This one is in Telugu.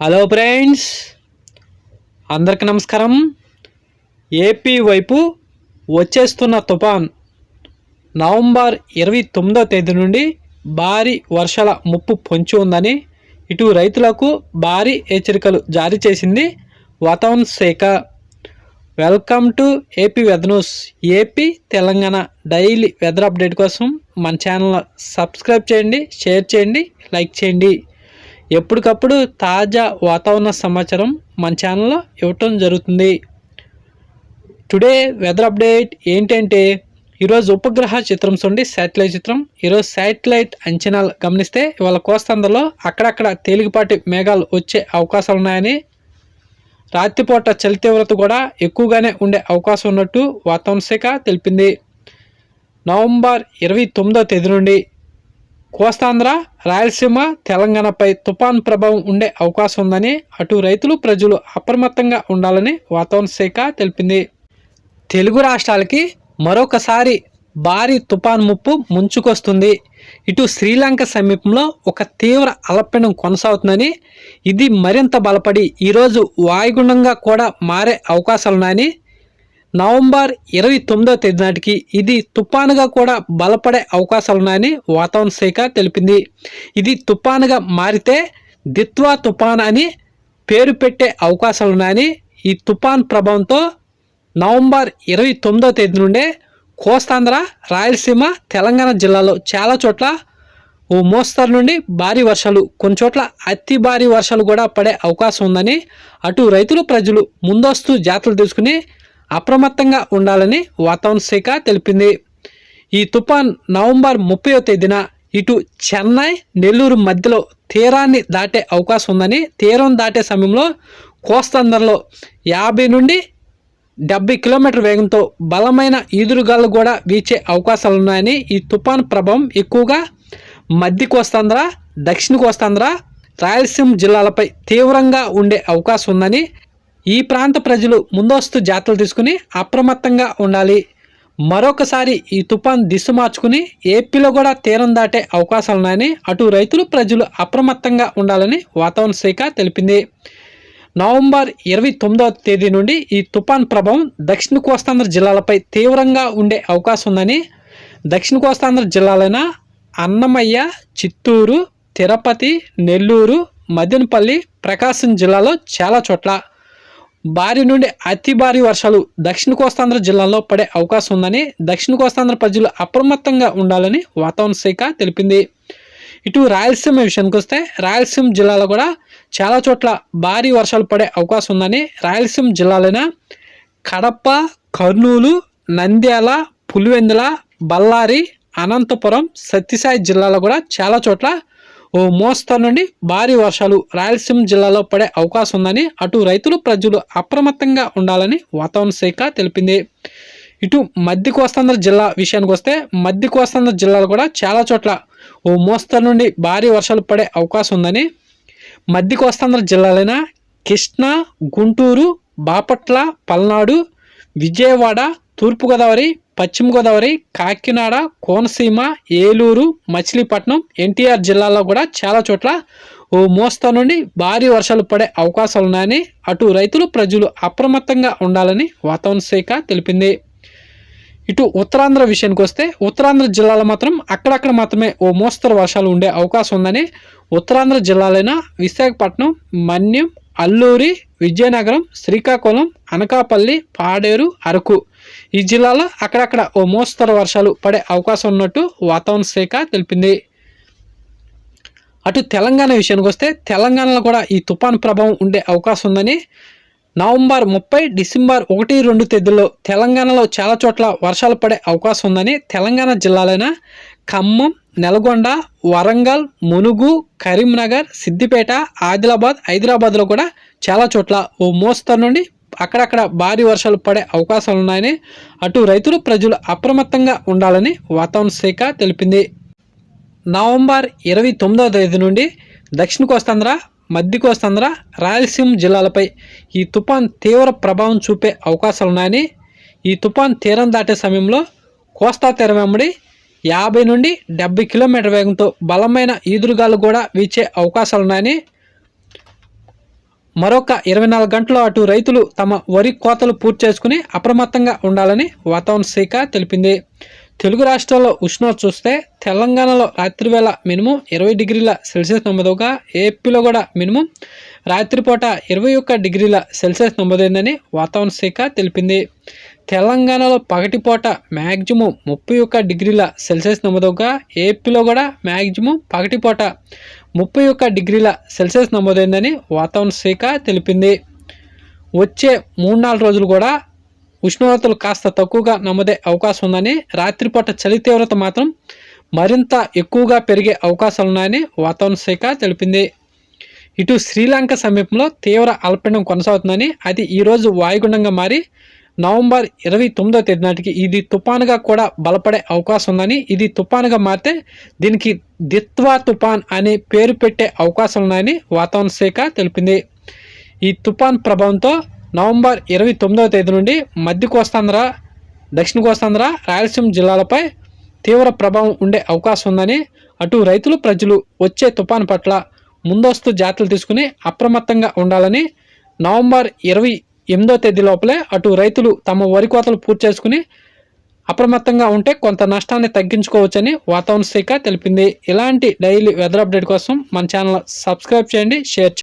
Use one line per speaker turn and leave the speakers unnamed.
హలో ఫ్రెండ్స్ అందరికి నమస్కారం. ఏపీ వైపు వచ్చేస్తున్న తుఫాన్ నవంబర్ ఇరవై తొమ్మిదో తేదీ నుండి భారీ వర్షాల ముప్పు పొంచి ఉందని ఇటు రైతులకు భారీ హెచ్చరికలు జారీ చేసింది వాతావరణ శాఖ. Welcome to AP weather news AP Telangana daily weather update కోసం మన ఛానల్ సబ్స్క్రైబ్ చేయండి షేర్ చేయండి లైక్ చేయండి. ఎప్పటికప్పుడు తాజా వాతావరణ సమాచారం మన ఛానల్లో ఇవ్వటం జరుగుతుంది. టుడే వెదర్ అప్డేట్ ఏంటంటే ఈరోజు ఉపగ్రహ చిత్రం చూడండి శాటిలైట్ చిత్రం. ఈరోజు శాటిలైట్ అంచనాలు గమనిస్తే ఇవాళ కోస్తాంధ్రలో అక్కడక్కడ తేలికపాటి మేఘాలు వచ్చే అవకాశాలు ఉన్నాయని రాత్రిపూట చలి తీవ్రత కూడా ఎక్కువగానే ఉండే అవకాశం ఉన్నట్టు వాతావరణ శాఖ తెలిపింది. నవంబర్ ఇరవై తొమ్మిదో తేదీ నుండి కోస్తాంధ్ర రాయలసీమ తెలంగాణపై తుఫాన్ ప్రభావం ఉండే అవకాశం ఉందని అటు రైతులు ప్రజలు అప్రమత్తంగా ఉండాలని వాతావరణ శాఖ తెలిపింది. తెలుగు రాష్ట్రాలకి మరొకసారి భారీ తుఫాన్ ముప్పు ముంచుకొస్తుంది. ఇటు శ్రీలంక సమీపంలో ఒక తీవ్ర అలపీడనం కొనసాగుతుందని ఇది మరింత బలపడి ఈరోజు వాయుగుండంగా కూడా మారే అవకాశాలున్నాయని నవంబర్ ఇరవై తొమ్మిదో తేదీ నాటికి ఇది తుపానుగా కూడా బలపడే అవకాశాలున్నాయని వాతావరణ శాఖ తెలిపింది. ఇది తుపానుగా మారితే దిత్వా తుపాన్ అని పేరు పెట్టే అవకాశాలున్నాయని ఈ తుపాన్ ప్రభావంతో నవంబర్ ఇరవై తొమ్మిదో తేదీ నుండే కోస్తాంధ్ర రాయలసీమ తెలంగాణ జిల్లాలో చాలా చోట్ల ఓ మోస్తరు నుండి భారీ వర్షాలు కొన్ని చోట్ల అతి భారీ వర్షాలు కూడా పడే అవకాశం ఉందని అటు రైతులు ప్రజలు ముందస్తు జాతలు తీసుకుని అప్రమత్తంగా ఉండాలని వాతావరణ శాఖ తెలిపింది. ఈ తుఫాన్ నవంబర్ ముప్పయో తేదీన ఇటు చెన్నై నెల్లూరు మధ్యలో తీరాన్ని దాటే అవకాశం ఉందని తీరం దాటే సమయంలో కోస్తాంధ్రలో యాభై నుండి డెబ్బై కిలోమీటర్ వేగంతో బలమైన ఈదురుగాలు కూడా వీచే అవకాశాలు ఉన్నాయని ఈ తుఫాన్ ప్రభావం ఎక్కువగా మధ్య కోస్తాంధ్ర దక్షిణ కోస్తాంధ్ర రాయలసీమ జిల్లాలపై తీవ్రంగా ఉండే అవకాశం ఉందని ఈ ప్రాంత ప్రజలు ముందస్తు జాగ్రత్తలు తీసుకుని అప్రమత్తంగా ఉండాలి. మరొకసారి ఈ తుఫాన్ దిశ మార్చుకుని ఏపీలో కూడా తీరం దాటే అవకాశాలు ఉన్నాయని అటు రైతులు ప్రజలు అప్రమత్తంగా ఉండాలని వాతావరణ శాఖ తెలిపింది. నవంబర్ ఇరవై తొమ్మిదవ తేదీ నుండి ఈ తుఫాన్ ప్రభావం దక్షిణ కోస్తాంధ్ర జిల్లాలపై తీవ్రంగా ఉండే అవకాశం ఉందని దక్షిణ కోస్తాంధ్ర జిల్లాలైన అన్నమయ్య చిత్తూరు తిరుపతి నెల్లూరు మదనపల్లి ప్రకాశం జిల్లాలో చాలా చోట్ల భారీ నుండి అతి భారీ వర్షాలు దక్షిణ కోస్తాంధ్ర జిల్లాలో పడే అవకాశం ఉందని దక్షిణ కోస్తాంధ్ర ప్రజలు అప్రమత్తంగా ఉండాలని వాతావరణ శాఖ తెలిపింది. ఇటు రాయలసీమ విషయానికి వస్తే రాయలసీమ జిల్లాలో కూడా చాలా చోట్ల భారీ వర్షాలు పడే అవకాశం ఉందని రాయలసీమ జిల్లాలైన కడప కర్నూలు నంద్యాల పులివెందుల బళ్ళారి అనంతపురం సత్యసాయి జిల్లాలో కూడా చాలా చోట్ల ఓ మోస్తరు నుండి భారీ వర్షాలు రాయలసీమ జిల్లాలో పడే అవకాశం ఉందని అటు రైతులు ప్రజలు అప్రమత్తంగా ఉండాలని వాతావరణ శాఖ తెలిపింది. ఇటు మధ్య కోస్తాంధ్ర జిల్లా విషయానికి వస్తే మధ్య కోస్తాంధ్ర జిల్లాలో కూడా చాలా చోట్ల ఓ మోస్తరు నుండి భారీ వర్షాలు పడే అవకాశం ఉందని మధ్య కోస్తాంధ్ర జిల్లాలైన కృష్ణా గుంటూరు బాపట్ల పల్నాడు విజయవాడ తూర్పుగోదావరి పశ్చిమ గోదావరి కాకినాడ కోనసీమ ఏలూరు మచిలీపట్నం ఎన్టీఆర్ జిల్లాలో కూడా చాలా చోట్ల ఓ మోస్తా నుండి భారీ వర్షాలు పడే అవకాశాలు ఉన్నాయని అటు రైతులు ప్రజలు అప్రమత్తంగా ఉండాలని వాతావరణ శాఖ తెలిపింది. ఇటు ఉత్తరాంధ్ర విషయానికి వస్తే ఉత్తరాంధ్ర జిల్లాలో మాత్రం అక్కడక్కడ మాత్రమే ఓ మోస్తరు వర్షాలు ఉండే అవకాశం ఉందని ఉత్తరాంధ్ర జిల్లాలైన విశాఖపట్నం మన్యం అల్లూరి విజయనగరం శ్రీకాకుళం అనకాపల్లి పాడేరు అరకు ఈ జిల్లాలో అక్కడక్కడ ఓ మోస్తరు వర్షాలు పడే అవకాశం ఉన్నట్టు వాతావరణ శాఖ తెలిపింది. అటు తెలంగాణ విషయానికి వస్తే తెలంగాణలో కూడా ఈ తుఫాను ప్రభావం ఉండే అవకాశం ఉందని నవంబర్ ముప్పై డిసెంబర్ ఒకటి రెండు తేదీల్లో తెలంగాణలో చాలా చోట్ల వర్షాలు పడే అవకాశం ఉందని తెలంగాణ జిల్లాలైన ఖమ్మం నల్గొండ వరంగల్ మునుగు కరీంనగర్ సిద్దిపేట ఆదిలాబాద్ హైదరాబాద్లో కూడా చాలా చోట్ల ఓ మోస్తరు నుండి అక్కడక్కడ భారీ వర్షాలు పడే అవకాశాలు ఉన్నాయని అటు రైతులు ప్రజలు అప్రమత్తంగా ఉండాలని వాతావరణ శాఖ తెలిపింది. నవంబర్ ఇరవై తొమ్మిదవ తేదీ నుండి దక్షిణ కోస్తాంధ్ర మధ్య కోస్తాంధ్ర రాయలసీమ జిల్లాలపై ఈ తుఫాన్ తీవ్ర ప్రభావం చూపే అవకాశాలున్నాయని ఈ తుఫాన్ తీరం దాటే సమయంలో కోస్తా తీరం వెంబడి యాభై నుండి డెబ్బై కిలోమీటర్ వేగంతో బలమైన ఈదురుగాలు కూడా వీచే అవకాశాలున్నాయని మరొక ఇరవై నాలుగు గంటల అటు రైతులు తమ వరి కోతలు పూర్తి చేసుకుని అప్రమత్తంగా ఉండాలని వాతావరణ శాఖ తెలిపింది. తెలుగు రాష్ట్రాల్లో ఉష్ణోగ్రత చూస్తే తెలంగాణలో రాత్రివేళ మినిమం ఇరవై డిగ్రీల సెల్సియస్ నమోదుగా ఏపీలో కూడా మినిమం రాత్రిపూట ఇరవై ఒక్క డిగ్రీల సెల్సియస్ నమోదైందని వాతావరణ శాఖ తెలిపింది. తెలంగాణలో పగటిపూట మ్యాక్సిమం ముప్పై ఒక్క డిగ్రీల సెల్సియస్ నమోదవగా ఏపీలో కూడా మ్యాక్సిమం పగటిపూట ముప్పై ఒక్క డిగ్రీల సెల్సియస్ నమోదైందని వాతావరణ శాఖ తెలిపింది. వచ్చే మూడు నాలుగు రోజులు కూడా ఉష్ణోగ్రతలు కాస్త తక్కువగా నమోదే అవకాశం ఉందని రాత్రిపూట చలి తీవ్రత మాత్రం మరింత ఎక్కువగా పెరిగే అవకాశాలున్నాయని వాతావరణ శాఖ తెలిపింది. ఇటు శ్రీలంక సమీపంలో తీవ్ర అల్పీడం కొనసాగుతుందని అది ఈరోజు వాయుగుండంగా మారి నవంబర్ ఇరవై తొమ్మిదో తేదీ నాటికి ఇది తుపానుగా కూడా బలపడే అవకాశం ఉందని ఇది తుపానుగా మారితే దీనికి దిత్వా తుపాన్ అనే పేరు పెట్టే అవకాశం ఉందని వాతావరణ శాఖ తెలిపింది. ఈ తుపాన్ ప్రభావంతో నవంబర్ ఇరవై తొమ్మిదవ తేదీ నుండి మధ్య కోస్తాంధ్ర దక్షిణ కోస్తాంధ్ర రాయలసీమ జిల్లాలపై తీవ్ర ప్రభావం ఉండే అవకాశం ఉందని అటు రైతులు ప్రజలు వచ్చే తుపాను పట్ల ముందస్తు జాతలు తీసుకుని అప్రమత్తంగా ఉండాలని నవంబర్ ఇరవై ఎనిమిదో తేదీ లోపలే అటు రైతులు తమ వరి కోతలు పూర్తి చేసుకుని అప్రమత్తంగా ఉంటే కొంత నష్టాన్ని తగ్గించుకోవచ్చని వాతావరణ శాఖ తెలిపింది. ఇలాంటి డైలీ వెదర్ అప్డేట్ కోసం మన ఛానల్ సబ్స్క్రైబ్ చేయండి షేర్ చేయండి.